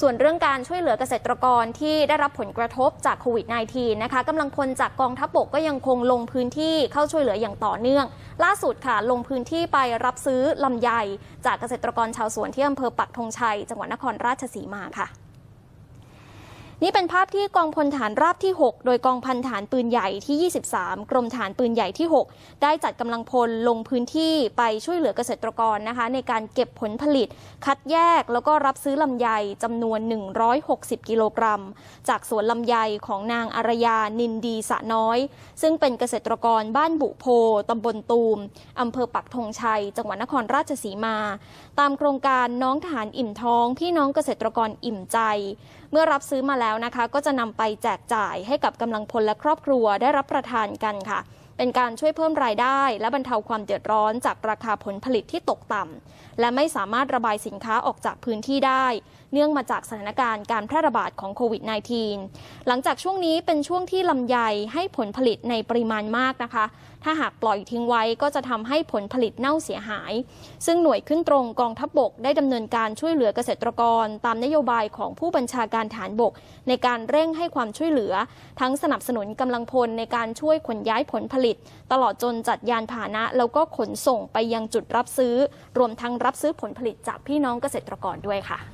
ส่วนเรื่องการช่วยเหลือเกษตรกรที่ได้รับผลกระทบจากโควิด -19 นะคะกำลังพลจากกองทัพบกก็ยังคงลงพื้นที่เข้าช่วยเหลืออย่างต่อเนื่อง ล่าสุดค่ะ ลงพื้นที่ไปรับซื้อลำไย จากเกษตรกรชาวสวนที่อำเภอปักธงชัย จังหวัดนครราชสีมาค่ะ นี่เป็นภาพที่กองพลฐานราบที่ 6 โดยกองพันฐานปืนใหญ่ที่ 23 กรมฐานปืนใหญ่ที่ 6 ได้จัดกำลังพลลงพื้นที่ไปช่วยเหลือเกษตรกรนะคะ ในการเก็บผลผลิต คัดแยกแล้วก็รับซื้อลำไยจำนวน 160 กิโลกรัม จากสวนลำไยของนางอารยานินดีสะน้อย ซึ่งเป็นเกษตรกรบ้านบุโพตำบลตูมอำเภอปักธงชัย จังหวัดนครราชสีมา ตามโครงการน้องทหารอิ่มท้อง พี่น้องเกษตรกรอิ่มใจ เมื่อรับซื้อมาแล้วนะคะ ก็จะนำไปแจกจ่ายให้กับกำลังพลและครอบครัวได้รับประทานกันค่ะ เป็นการช่วยเพิ่มรายได้ และบรรเทาความเดือดร้อนจากราคาผลผลิตที่ตกต่ำและไม่สามารถระบายสินค้าออกจากพื้นที่ได้ เนื่องมาจากสถานการณ์การแพร่ระบาดของโควิด -19 หลังจากช่วงนี้เป็นช่วงที่ลำไยให้ผลผลิตในปริมาณมากนะคะ ถ้าหากปล่อยทิ้งไว้ก็จะทำให้ผลผลิตเน่าเสียหาย ซึ่งหน่วยขึ้นตรงกองทัพบบกได้ดำเนินการช่วยเหลือเกษตรกร ตามนโยบายของผู้บัญชาการฐานบก ในการเร่งให้ความช่วยเหลือ ทั้งสนับสนุนกำลังพลในการช่วยขนย้ายผลผลิต ตลอดจนจัดยานพาหนะ แล้วก็ขนส่งไปยังจุดรับซื้อ รวมทั้งรับซื้อผลผลิตจากพี่น้องเกษตรกรด้วยค่ะ